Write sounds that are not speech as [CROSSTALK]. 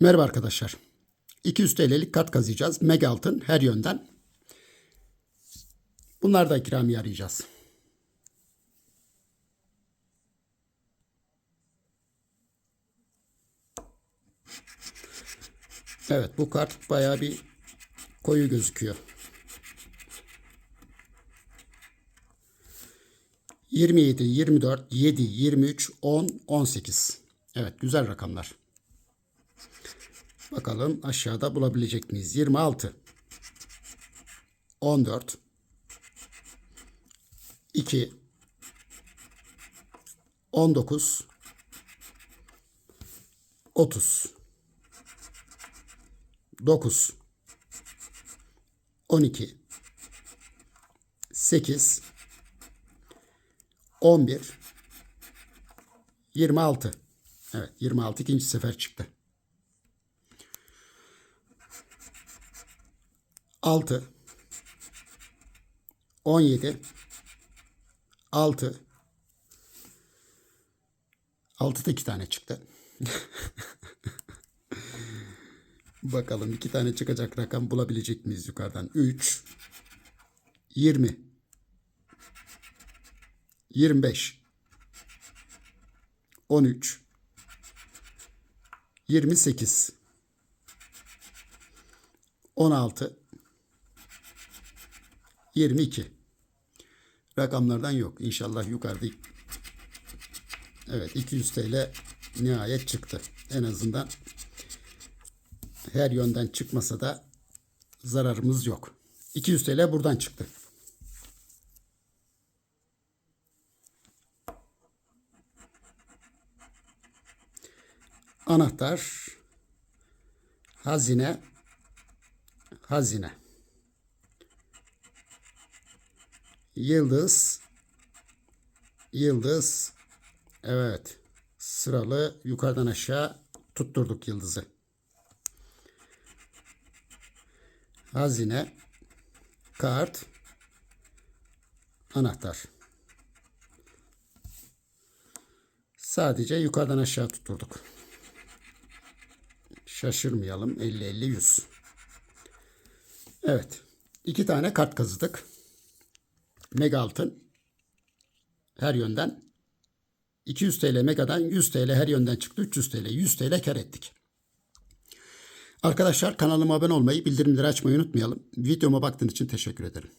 Merhaba arkadaşlar. 200 TL'lik kat kazıyacağız. Mega altın her yönden. Bunlar da ikramiye arayacağız. Evet bu kart bayağı bir koyu gözüküyor. 27, 24, 7, 23, 10, 18. Evet güzel rakamlar. Bakalım aşağıda bulabilecek miyiz? 26 14 2 19 30 9 12 8 11 26 Evet 26 ikinci sefer çıktı. 6 17 6 6'da iki tane çıktı. [LAUGHS] Bakalım iki tane çıkacak rakam bulabilecek miyiz yukarıdan? 3 20 25 13 28 16 22 rakamlardan yok. İnşallah yukarıda evet 200 TL nihayet çıktı. En azından her yönden çıkmasa da zararımız yok. 200 TL buradan çıktı. Anahtar hazine hazine Yıldız. Yıldız. Evet. Sıralı yukarıdan aşağı tutturduk yıldızı. Hazine. Kart. Anahtar. Sadece yukarıdan aşağı tutturduk. Şaşırmayalım. 50 50 100. Evet. İki tane kart kazıdık. Mega altın her yönden 200 TL megadan 100 TL her yönden çıktı. 300 TL 100 TL kar ettik. Arkadaşlar kanalıma abone olmayı bildirimleri açmayı unutmayalım. Videoma baktığınız için teşekkür ederim.